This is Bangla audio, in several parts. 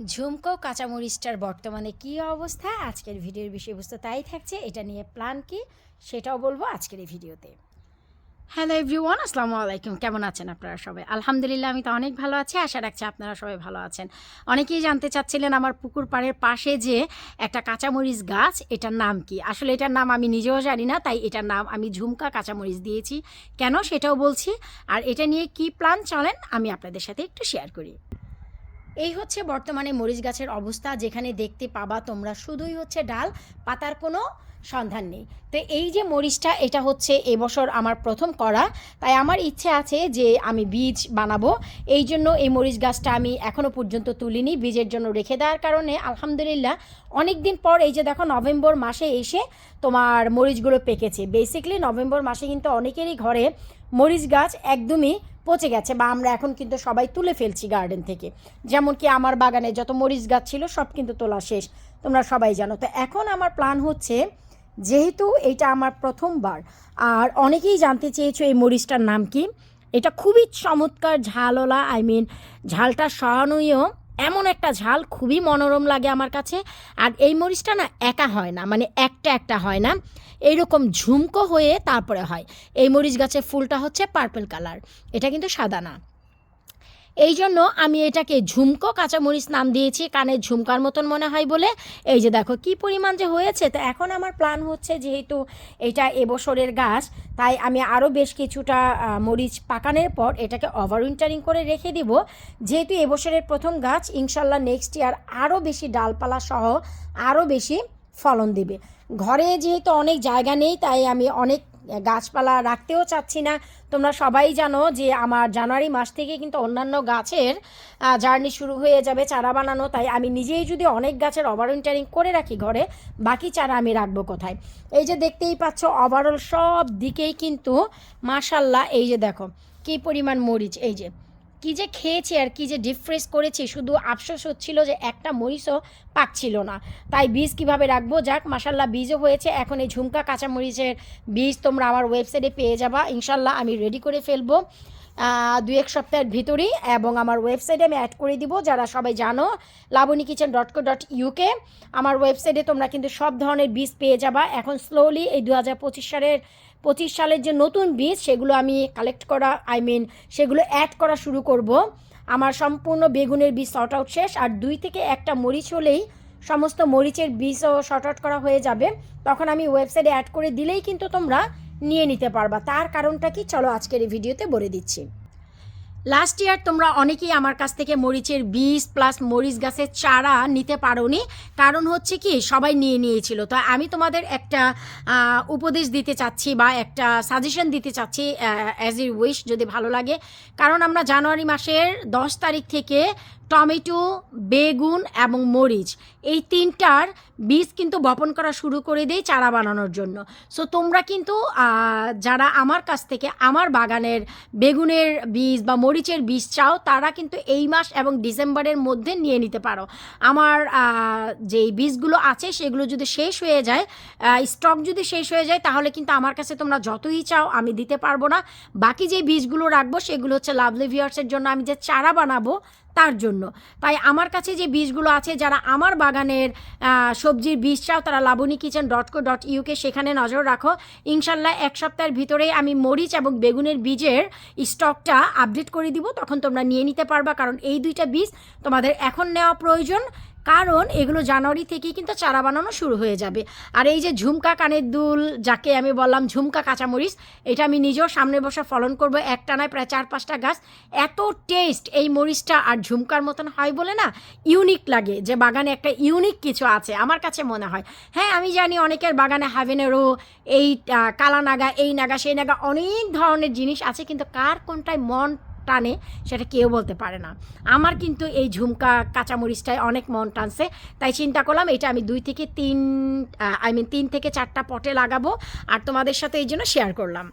ঝুমকো কাঁচামরিচটার বর্তমানে কী অবস্থা? আজকের ভিডিওর বিষয়বস্তু তাই থাকছে, এটা নিয়ে প্ল্যান কি? সেটাও বলব আজকের এই ভিডিওতে। হ্যালো এভরিওয়ান, আসসালামু আলাইকুম। কেমন আছেন আপনারা সবাই? আলহামদুলিল্লাহ, আমি তো অনেক ভালো আছি। আশা রাখছি আপনারা সবাই ভালো আছেন। অনেকেই জানতে চাচ্ছিলেন আমার পুকুর পাড়ের পাশে যে একটা কাঁচামরিচ গাছ, এটার নাম কি? আসলে এটার নাম আমি নিজেও জানি না, তাই এটার নাম আমি ঝুমকা কাঁচামরিচ দিয়েছি। কেন সেটাও বলছি? আর এটা নিয়ে কি প্ল্যান চলেন, আমি আপনাদের সাথে একটু শেয়ার করি। এই হচ্ছে বর্তমানে মরিচ গাছের অবস্থা, যেখানে দেখতে পাবা তোমরা শুধুই হচ্ছে ডাল, পাতার কোনো সন্ধান নেই। তো এই যে মরিচটা, এটা হচ্ছে এবছর আমার প্রথম করা। তাই আমার ইচ্ছে আছে যে আমি বীজ বানাবো। এই জন্য এই মরিচ গাছটা আমি এখনও পর্যন্ত তুলিনি। বীজের জন্য রেখে দেওয়ার কারণে আলহামদুলিল্লাহ অনেক দিন পর এই যে দেখো নভেম্বর মাসে এসে তোমার মরিচগুলো পেকেছে। বেসিক্যালি নভেম্বর মাসে কিন্তু অনেকেরই ঘরে মরিচ গাছ একদমই পচে গেছে বা আমরা এখন কিন্তু সবাই তুলে ফেলছি গার্ডেন থেকে। যেমন কি আমার বাগানে যত মরিচ গাছ ছিল, সব কিন্তু তোলা শেষ। তোমরা সবাই জানো। তো এখন আমার প্ল্যান হচ্ছে, যেহেতু এটা আমার প্রথমবার, আর অনেকেই জানতে চেয়েছো এই মরিচটার নাম কি, এটা খুবই চমৎকার ঝালওয়ালা আই মিন ঝালটা সহনীয় এমন একটা ঝাল খুবই মনোরম লাগে আমার কাছে। আর এই মরিচটা না একা হয় না মানে একটা একটা হয় না। এইরকম ঝুমকো হয়ে তারপরে হয়। এই মরিচ গাছের ফুলটা হচ্ছে পার্পল কালার এটা কিন্তু সাদা না। এই জন্য আমি এটাকে ঝুমকো কাঁচামরিচ নাম দিয়েছি, কানে ঝুমকার মতন মনে হয় বলে। এই যে দেখো, কি পরিমাণ যে হয়েছে, তো এখন আমার প্ল্যান হচ্ছে যেহেতু এটা এবছরের গাছ, তাই আমি আরও বেশ কিছুটা মরিচ পাকানোর পর এটাকে ওভার উইন্টারিং করে রেখে দিব। যেহেতু এবছরের প্রথম গাছ, ইনশাল্লাহ নেক্সট ইয়ার আরও বেশি ডালপালা সহ আরও বেশি ফলন দিবে। ঘরে যেহেতু অনেক জায়গা নেই, তাই আমি অনেক গাছপালা রাখতেও চাচ্ছি না। তোমরা সবাই জানো যে আমার জানুয়ারি মাস থেকে কিন্তু অন্যান্য গাছের জার্নি শুরু হয়ে যাবে চারা বানানো। তাই আমি নিজেই যদি অনেক গাছের ওভারউইন্টারিং করে রাখি ঘরে, বাকি চারা আমি রাখব কোথায়? এই যে দেখতেই পাচ্ছ ওভারঅল সব দিকেই কিন্তু মাশাল্লাহ এই যে দেখো, কী পরিমাণ মরিচ, এই যে। কি যে খেয়েছি আর কি যে ডিফ্রেস করেছি, শুধু আফসোস হচ্ছিল যে একটা মরিচও পাকছিল না। তাই বীজ কীভাবে রাখব? যাক মাসাল্লাহ বীজও হয়েছে। এখন এই ঝুমকা কাঁচামরিচের বীজ তোমরা আমার ওয়েবসাইটে পেয়ে যাবা। ইনশাল্লাহ আমি রেডি করে ফেলব দুই এক সপ্তাহের ভিতরেই। এবং আমার ওয়েবসাইটে আমি অ্যাড করে দিব, যারা সবাই জানো Laboni kitchen dot co dot UK আমার ওয়েবসাইটে তোমরা কিন্তু সব ধরনের বীজ পেয়ে যাবা। এখন স্লোলি এই দু হাজার পঁচিশ সালের পঁচিশ সালের যে নতুন বীজ, সেগুলো আমি কালেক্ট করা আই মিন সেগুলো অ্যাড করা শুরু করব। আমার সম্পূর্ণ বেগুনের বীজ শর্ট আউট শেষ, আর দুই থেকে একটা মরিচ হলেই সমস্ত মরিচের বীজও শর্ট আউট করা হয়ে যাবে। তখন আমি ওয়েবসাইটে অ্যাড করে দিলেই কিন্তু তোমরা নিয়ে নিতে পারবা। তার কারণটা কি? চলো আজকের এই ভিডিওতে বলে দিচ্ছি। লাস্ট ইয়ার তোমরা অনেকেই আমার কাছ থেকে মরিচের বীজ প্লাস মরিচ গাছের চারা নিতে পারোনি। কারণ হচ্ছে কি, সবাই নিয়ে নিয়েছিল। তো আমি তোমাদের একটা উপদেশ দিতে চাচ্ছি বা একটা সাজেশন দিতে চাচ্ছি অ্যাজ ইউ উইশ যদি ভালো লাগে। কারণ আমরা জানুয়ারি মাসের দশ তারিখ থেকে টমেটো, বেগুন এবং মরিচ। এই তিনটার বীজ কিন্তু বপন করা শুরু করে দেই চারা বানানোর জন্য। সো তোমরা কিন্তু যারা আমার কাছ থেকে আমার বাগানের বেগুনের বীজ বা মরিচের বীজ চাও, তারা কিন্তু এই মাস এবং ডিসেম্বরের মধ্যে নিয়ে নিতে পারো। আমার যেই বীজগুলো আছে, সেগুলো যদি শেষ হয়ে যায় স্টক যদি শেষ হয়ে যায়, তাহলে কিন্তু আমার কাছে তোমরা যতই চাও, আমি দিতে পারব না। বাকি যে বীজগুলো রাখব, সেগুলো হচ্ছে লাভলি ভিউয়ার্সের জন্য আমি যে চারা বানাবো তার জন্য। তাই আমার কাছে যে বীজগুলো আছে, যারা আমার বাগানের সবজির বীজ চাও, তারা Laboni kitchen dot co dot UK সেখানে নজর রাখো। ইনশাল্লাহ এক সপ্তাহের ভিতরে আমি মরিচ এবং বেগুনের বীজের স্টকটা আপডেট করে দিব। তখন তোমরা নিয়ে নিতে পারবা, কারণ এই দুইটা বীজ তোমাদের এখন নেওয়া প্রয়োজন। কারণ এগুলো জানুয়ারি থেকেই কিন্তু চারা বানানো শুরু হয়ে যাবে। আর এই যে ঝুমকা কানের দুল, যাকে আমি বললাম ঝুমকা কাঁচামরিচ, এটা আমি নিজেও সামনে বসে ফলন করব। একটানায় প্রায় চার পাঁচটা গাছ। এত টেস্ট এই মরিচটা আর ঝুমকার মতন হয় বলে না ইউনিক লাগে, যে বাগানে একটা ইউনিক কিছু আছে, আমার কাছে মনে হয়। হ্যাঁ আমি জানি অনেকের বাগানে হ্যাভেনেরও এই কালা নাগা এই নাগা, সেই নাগা অনেক ধরনের জিনিস আছে, কিন্তু কার কোনটায় মন টানে, সেটা কেউ বলতে পারে না। আমার কিন্তু এই ঝুমকা কাঁচামরিচটায় অনেক মন টানছে, তাই চিন্তা করলাম এটা আমি দুই থেকে তিন আই মিন তিন থেকে চারটা পটে লাগাবো, আর তোমাদের সাথে এই জন্য শেয়ার করলাম।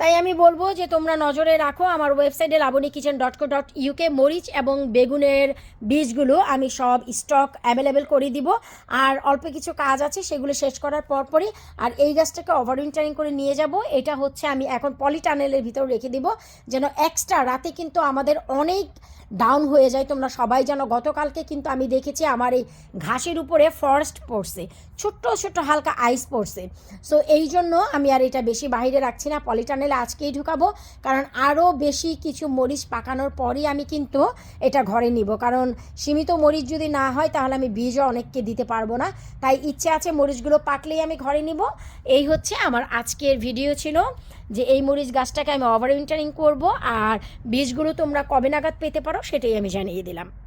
তাই আমি বলব যে তোমরা নজরে রাখো আমার ওয়েবসাইটে Laboni kitchen dot co dot UK মরিচ এবং বেগুনের বীজগুলো আমি সব স্টক অ্যাভেলেবেল করে দিব। আর অল্প কিছু কাজ আছে, সেগুলো শেষ করার পরপরই। আর এই গাছটাকে ওভার উইন্টারিং করে নিয়ে যাব। এটা হচ্ছে আমি এখন পলিটানেলের ভিতর রেখে দিব। যেন এক্সট্রা রাতে কিন্তু আমাদের অনেক ডাউন হয়ে যায়। তোমরা সবাই জানো, গতকালকে কিন্তু আমি দেখেছি আমার এই ঘাসের উপরে ফরেস্ট পড়ছে, ছোট্ট ছোট্ট হালকা আইস পড়ছে। সো এই জন্য আমি আর এটা বেশি বাইরে রাখছি না পলিটানেলে আজকেই ঢুকাবো, কারণ আরও বেশি কিছু মরিচ পাকানোর পরই আমি কিন্তু এটা ঘরে নিব। কারণ সীমিত মরিচ যদি না হয়, তাহলে আমি বীজও অনেককে দিতে পারব না। তাই ইচ্ছে আছে মরিচগুলো পাকলেই আমি ঘরে নিব। এই হচ্ছে আমার আজকের ভিডিও ছিল, যে এই মরিচ গাছটাকে আমি ওভার উইন্টারিং করব, আর বীজগুলো তোমরা কবে নাগাদ পেতে সেটাই আমি জানিয়ে দিলাম।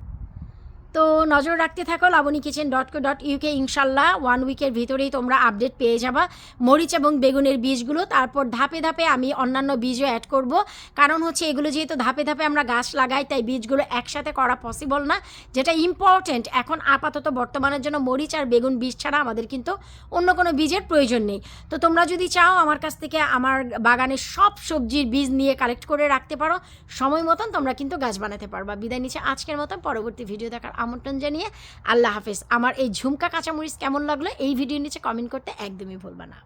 তো নজর রাখতে থাকো, Laboni kitchen dot co dot UK ইনশাল্লাহ। ওয়ান উইকের ভিতরেই তোমরা আপডেট পেয়ে যাবা। মরিচ এবং বেগুনের বীজগুলো, তারপর ধাপে ধাপে আমি অন্যান্য বীজও অ্যাড করব। কারণ হচ্ছে এগুলো যেহেতু ধাপে ধাপে আমরা গাছ লাগাই, তাই বীজগুলো একসাথে করা পসিবল না। যেটা ইম্পর্ট্যান্ট এখন আপাতত বর্তমানের জন্য মরিচ আর বেগুন বীজ ছাড়া আমাদের কিন্তু অন্য কোনো বীজের প্রয়োজন নেই। তো তোমরা যদি চাও, আমার কাছ থেকে আমার বাগানের সব সবজির বীজ নিয়ে কালেক্ট করে রাখতে পারো। সময় মতন তোমরা কিন্তু গাছ বানাতে পারবা। বিদায় নিচ্ছে আজকের মতন, পরবর্তী ভিডিও দেখার আমন্ত্রণ জানিয়ে আল্লাহ হাফেজ। আমার এই ঝুমকা কাঁচামরিচ কেমন লাগল এই ভিডিও নিচে কমেন্ট করতে একদমই ভুলবা না।